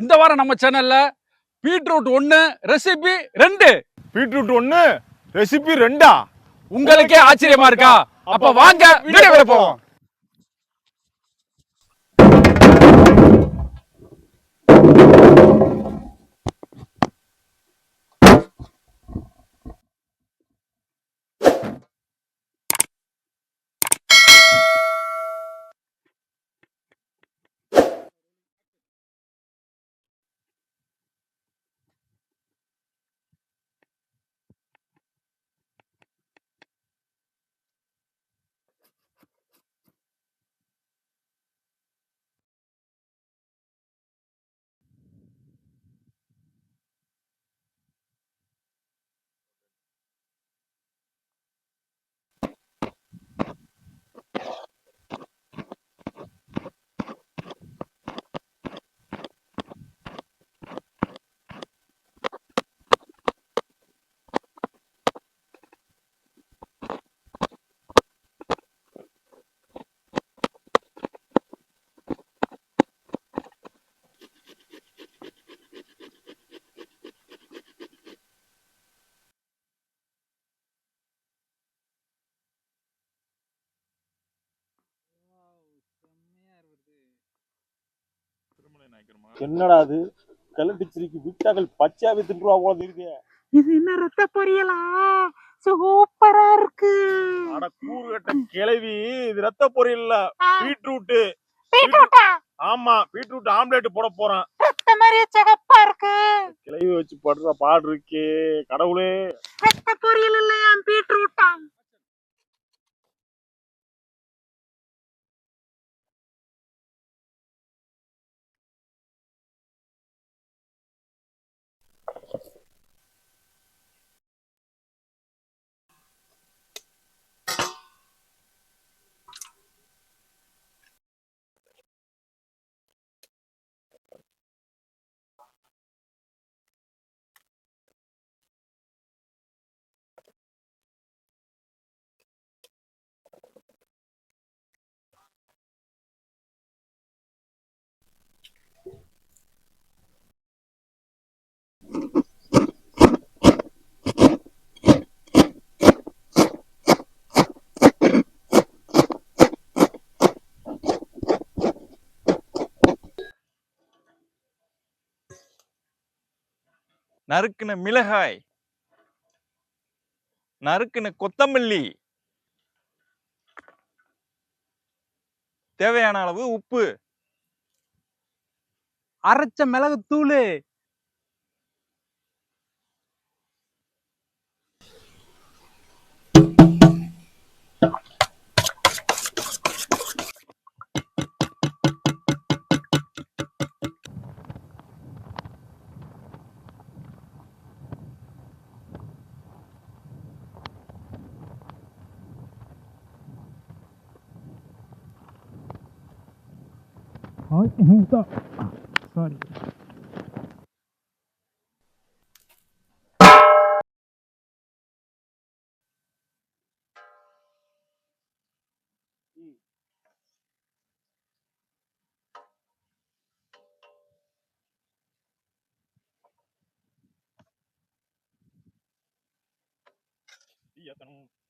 இந்த வாரம் நம்ம சேனல்ல பீட்ரூட் ஒன்னு ரெசிபி ரெண்டு. பீட்ரூட் ஒண்ணு ரெசிபி ரெண்டா? உங்களுக்கே ஆச்சரியமா இருக்கா? அப்ப வாங்க வீடியோக்குள்ள போவோம். என்னடா அது? கலட்டிச்சிரிக்கு விட்டாக்கள் பச்சையாவே தின்றுவா போல இருக்கு இது என்ன ரத்த பொரியலா? சூப்பரா இருக்கு. அட கூறுகட்ட கிளவி இது ரத்த பொரியல் இல்ல பீட்ரூட் பீட்ரூட்டா? ஆமா பீட்ரூட் ஆம்லெட் போட போறேன். ரத்த மாதிரி சிகப்பா இருக்கு. கிளவி வச்சு படுற பாடு இருக்கே கடவுளே. ரத்த பொரியல் இல்லையா பீட்ரூட்டா? நறுக்குன மிளகாய் நறுக்குன கொத்தமல்லி தேவையான அளவு உப்பு அரைச்ச மிளகு தூள் はい、踏ん。サリー。やったの。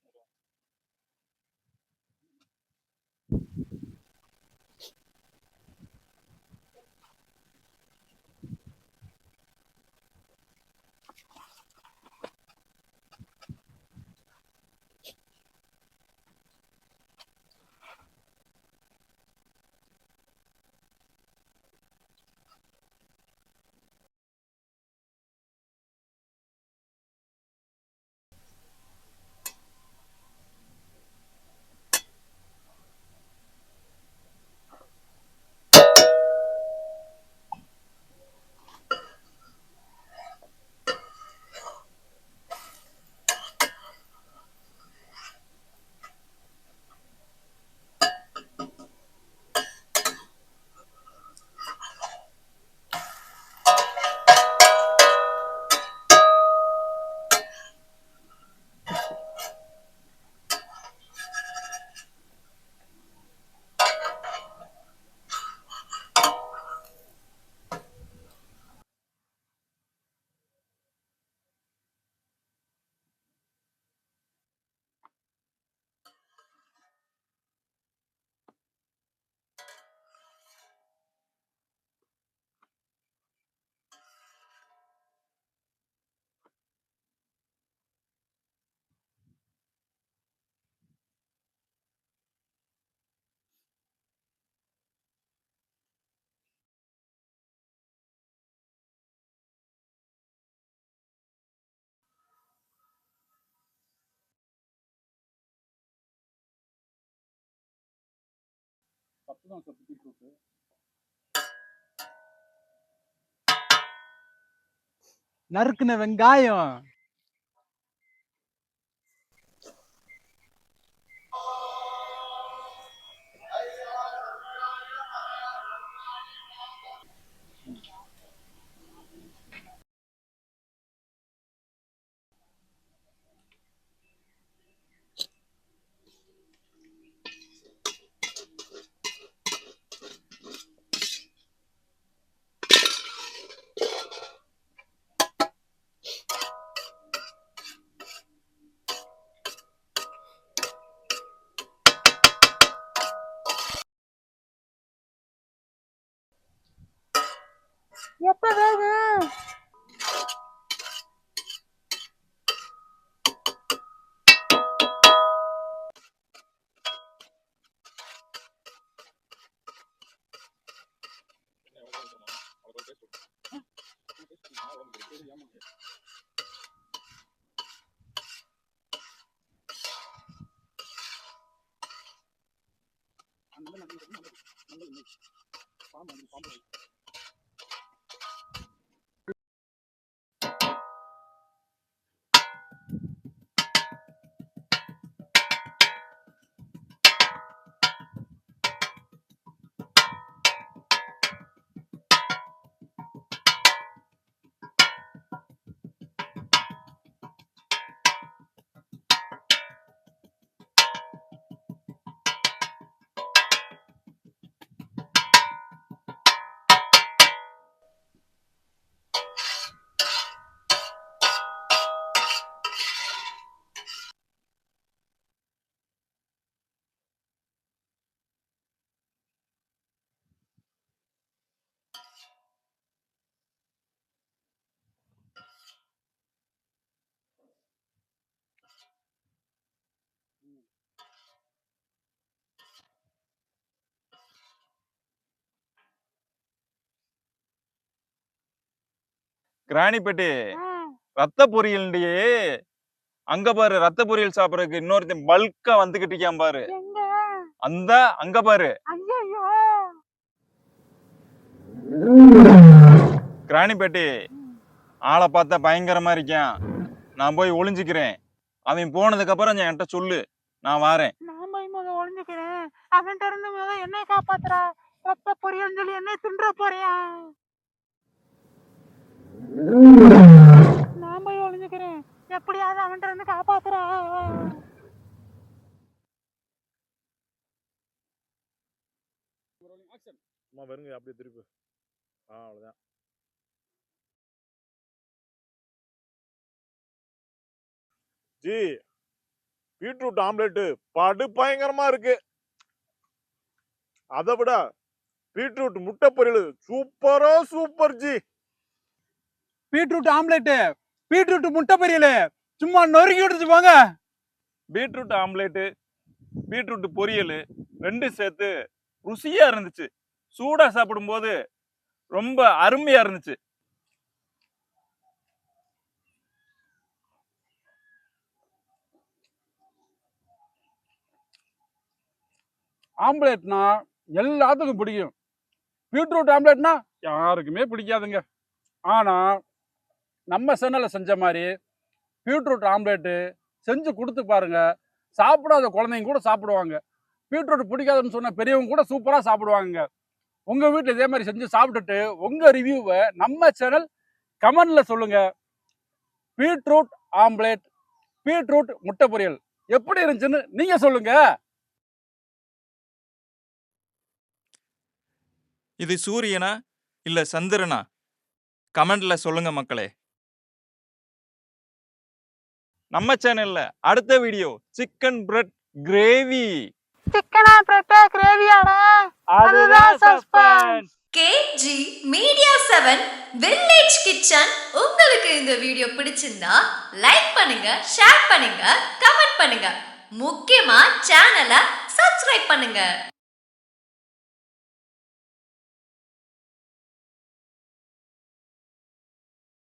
சாரி நறுக்குன வெங்காயம். I'm going to make it. கிராணிப்பேட்டு ரத்த பொரியல்ண்டியே அங்க பாரு ரத்த பொரியல் சாப்பிடறதுக்கு இன்னொருத்தன் பல்கா வந்துகிட்டு இருக்கான் பாரு. அந்த அங்க பாரு. கிராணிப்பேட்டு ஆளை பார்த்தா பயங்கரமா இருக்கான். நான் போய் ஒளிஞ்சுக்கிறேன். அவன் போனதுக்கு அப்புறம் என்கிட்ட சொல்லு. நான் வாரேன். நான் போய் முத ஒளிஞ்சுக்கிறேன். அவன்கிட்ட இருந்து முத என்னை காப்பாத்துறா? ரத்த பொரியல்னு சொல்லி என்னை தின்ற போறியா? நான் போய் ஒளிஞ்சுக்கிறேன். எப்படியாவது அவன்கிட்ட இருந்து காப்பாத்துறா. அம்மா வருங்க அப்படியே திருப்பி. ஆ அவ்வளோதான் ஜி பீட்ரூட் ஆம்லெட்டு படு பயங்கரமா இருக்கு. அதை விட பீட்ரூட் முட்டை பொரியல் சூப்பரோ super G beetroot omelette beetroot முட்டை பொரியல். சும்மா நொறுக்கி விடுச்சு போங்க. பீட்ரூட் ஆம்லேட்டு பீட்ரூட் பொரியல் ரெண்டும் சேர்த்து ருசியா இருந்துச்சு. சூடா சாப்பிடும்போது ரொம்ப அருமையா இருந்துச்சு. ஆம்லெட்னா எல்லாத்துக்கும் பிடிக்கும். பீட்ரூட் ஆம்லெட்னா யாருக்குமே பிடிக்காதுங்க. ஆனா நம்ம சேனலில் செஞ்ச மாதிரி பீட்ரூட் ஆம்லேட்டு செஞ்சு கொடுத்து பாருங்கள் சாப்பிடாத குழந்தைங்க கூட சாப்பிடுவாங்க. பீட்ரூட் பிடிக்காதுன்னு சொன்ன பெரியவங்க கூட சூப்பராக சாப்பிடுவாங்க உங்கள் வீட்டில் இதே மாதிரி செஞ்சு சாப்பிட்டுட்டு உங்கள் ரிவ்யூவை நம்ம சேனல் கமெண்டில் சொல்லுங்கள் பீட்ரூட் ஆம்லேட் பீட்ரூட் முட்டை பொரியல் எப்படி இருந்துச்சுன்னு நீங்கள் சொல்லுங்கள் இது சூரியனா இல்லை சந்திரனா? கமெண்டில் சொல்லுங்கள் மக்களே. நம்ம சேனல்ல அடுத்த வீடியோ சிக்கன் பிரெட் கிரேவி சிக்கனா பிரெட்டா கிரேவியாடா அதுதான் suspense KG media seven village kitchen உங்களுக்கு இந்த வீடியோ பிடிச்சிருந்தா லைக் பண்ணுங்க ஷேர் பண்ணுங்க கமெண்ட் பண்ணுங்க. முக்கியமா சேனலை சப்ஸ்கிரைப் பண்ணுங்க.